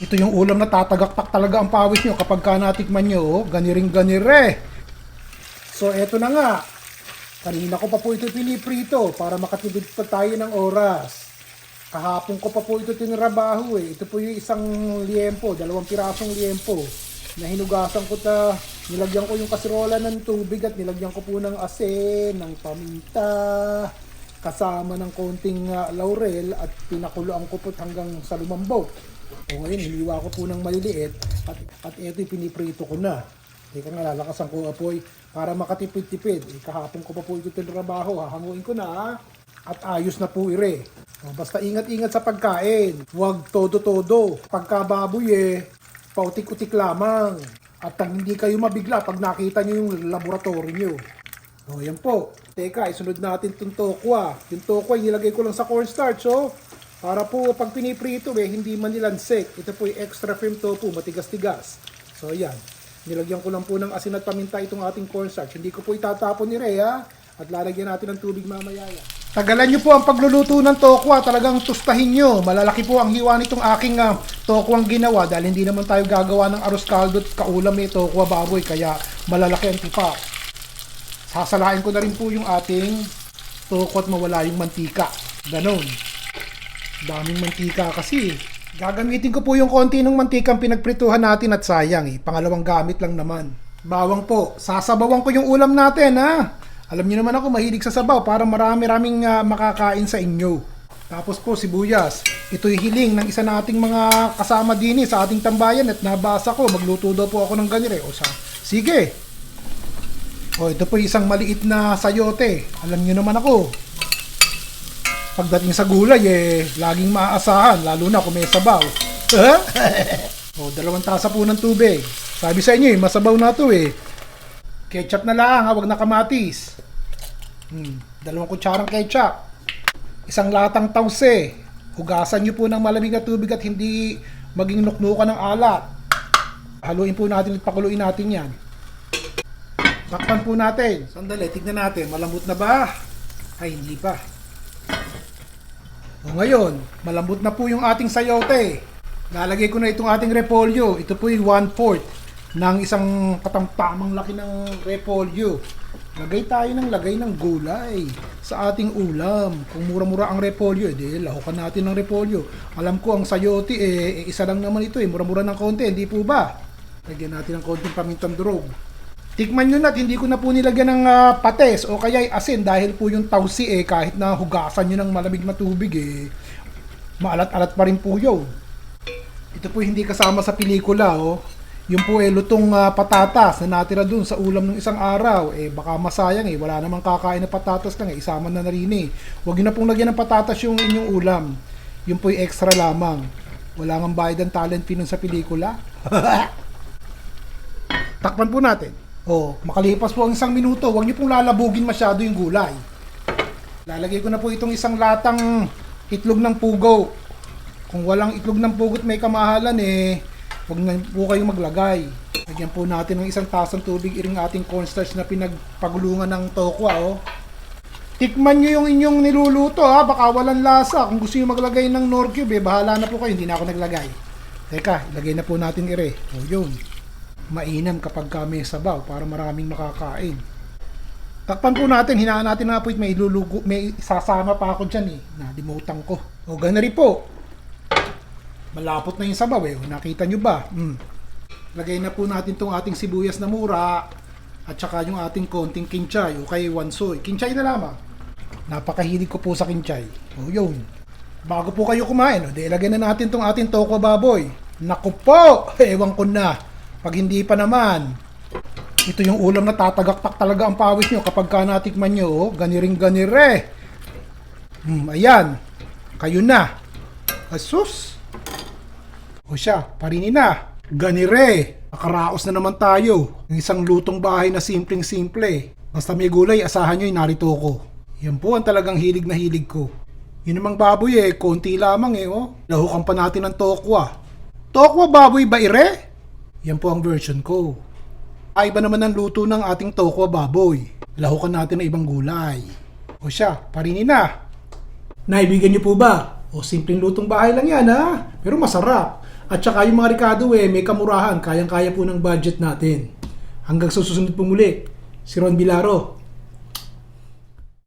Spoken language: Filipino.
Ito yung ulam na tatagaktak talaga ang pawis nyo kapag ka natikman nyo. Oh, ganiring ganire. So eto na nga. Kanina ko pa po ito piniprito para makatipid pa tayo ng oras. Kahapon ko pa po ito tinrabaho eh. Ito po yung isang liempo, dalawang pirasong liempo na hinugasan ko ta, nilagyan ko yung kasirola ng tubig at nilagyan ko po ng asin, ng paminta, kasama ng konting ah, laurel at pinakuluan ko po hanggang sa lumambot. O ngayon, hiniwa ko po ng maliliit at, at ito piniprito ko na. Teka nga, lalakasan ko apoy para makatipid-tipid. Eh, kahapon ko pa po ito tinrabaho, hahanguin ko na at ayos na po ire. O, basta ingat-ingat sa pagkain. Huwag todo-todo. Pagkababoy eh, pautik-utik lamang. At hindi kayo mabigla pag nakita nyo yung laboratory nyo. O, yan po. Teka, isunod natin itong tokwa. Yung tokwa, nilagay ko lang sa cornstarch, oh. Para po, pag piniprito, eh, hindi man nilansik. Ito po yung extra firm tofu, matigas-tigas. So, yan. Nilagyan ko lang po ng asin at paminta itong ating cornstarch. Hindi ko po itatapon ni Rhea. At lalagyan natin ng tubig mamaya yan. Tagalan nyo po ang pagluluto ng tokwa. Talagang tustahin nyo. Malalaki po ang hiwa nitong aking uh, tokwang ginawa dahil hindi naman tayo gagawa ng arroz caldo at kaulam eh tokwa baboy. Kaya malalaki ang tipa. Sasalain ko na rin po yung ating tokwa at mawala yung mantika. Ganon. Daming mantika kasi. Gagamitin ko po yung konti ng mantikang pinagprituhan natin at sayang eh. Pangalawang gamit lang naman. Bawang po. Sasabawan ko yung ulam natin ha. Alam niyo naman ako mahilig sa sabaw para marami-raming ah, makakain sa inyo. Tapos po sibuyas. Ito'y hiling ng isa nating mga kasama din eh, sa ating tambayan at nabasa ko. Magluto daw po ako ng ganire. O sa, sige. O ito po isang maliit na sayote. Alam niyo naman ako. Pagdating sa gulay eh, laging maaasahan. Lalo na kung may sabaw. o dalawang tasa po ng tubig. Sabi sa inyo eh, masabaw na to eh. Ketchup na lang, ha, wag na kamatis. Hmm, dalawang kutsarang ketchup. Isang latang tause. Hugasan niyo po ng malamig na tubig at hindi maging nuknukan ng alat. Haluin po natin at pakuluin natin yan. Takpan po natin. Sandali, tignan natin. Malambot na ba? Ay, hindi pa. O ngayon, malambot na po yung ating sayote. Lalagay ko na itong ating repolyo. Ito po yung 1-4 ng isang katamtamang laki ng repolyo. Lagay tayo ng lagay ng gulay sa ating ulam. Kung mura-mura ang repolyo, edi lahukan natin ng repolyo. Alam ko ang sayote, eh, eh, isa lang naman ito eh. Mura-mura ng konti, hindi po ba? Lagyan natin ng konting pamintang durog. Tikman nyo na, hindi ko na po nilagyan ng ah, pates o kaya asin dahil po yung tausi eh, kahit na hugasan nyo ng malamig na tubig eh, maalat-alat pa rin po yun. Ito po hindi kasama sa pelikula oh. Yung po eh lutong ah, patatas na natira dun sa ulam ng isang araw. Eh baka masayang eh, wala namang kakain na patatas lang eh, isama na na rin eh. Huwag nyo na pong lagyan ng patatas yung inyong ulam. Yung po yung extra lamang. Wala nga bayad ang talent fee nun sa pelikula. Takpan po natin. Oh, makalipas po ang isang minuto, huwag niyo pong lalabugin masyado yung gulay. Lalagay ko na po itong isang latang itlog ng pugo. Kung walang itlog ng pugot may kamahalan eh, huwag na po kayong maglagay. Lagyan po natin ng isang tasang tubig iring ating cornstarch na pinagpagulungan ng tokwa oh. Tikman nyo yung inyong niluluto ha, baka walang lasa. Kung gusto nyo maglagay ng nor cube eh, bahala na po kayo, hindi na ako naglagay. Teka, ilagay na po natin ire. O yun mainam kapag kami sabaw para maraming makakain. Takpan po natin, hinaan natin na po may lulugo, may sasama pa ako dyan eh. Nalimutan ko. O ganari po. Malapot na yung sabaw eh. Nakita nyo ba? Hmm. Lagay na po natin tong ating sibuyas na mura at saka yung ating konting kinchay o kay wansoy. Kinchay na lamang. Napakahilig ko po sa kinchay. O yun. Bago po kayo kumain, o, di ilagay na natin tong ating toko baboy. Naku po! Ewan ko na. Pag hindi pa naman, ito yung ulam na tatagaktak talaga ang pawis nyo kapag ka natikman nyo, oh, ganiring ganire. Hmm, ayan. Kayo na. Asus. O siya, parinin na. Ganire. Nakaraos na naman tayo. Ng isang lutong bahay na simpleng-simple. Basta may gulay, asahan nyo narito ko. Yan po ang talagang hilig na hilig ko. Yun namang baboy eh, konti lamang eh oh. Lahukan pa natin ng tokwa. Tokwa baboy ba ire? Yan po ang version ko. Ay iba naman ang luto ng ating tokwa baboy. Lahukan natin ng ibang gulay. O siya, parinin na. Naibigan niyo po ba? O simpleng lutong bahay lang yan ha. Pero masarap. At saka yung mga Ricardo eh, may kamurahan, kayang-kaya po ng budget natin. Hanggang sa susunod po muli, si Ron Bilaro.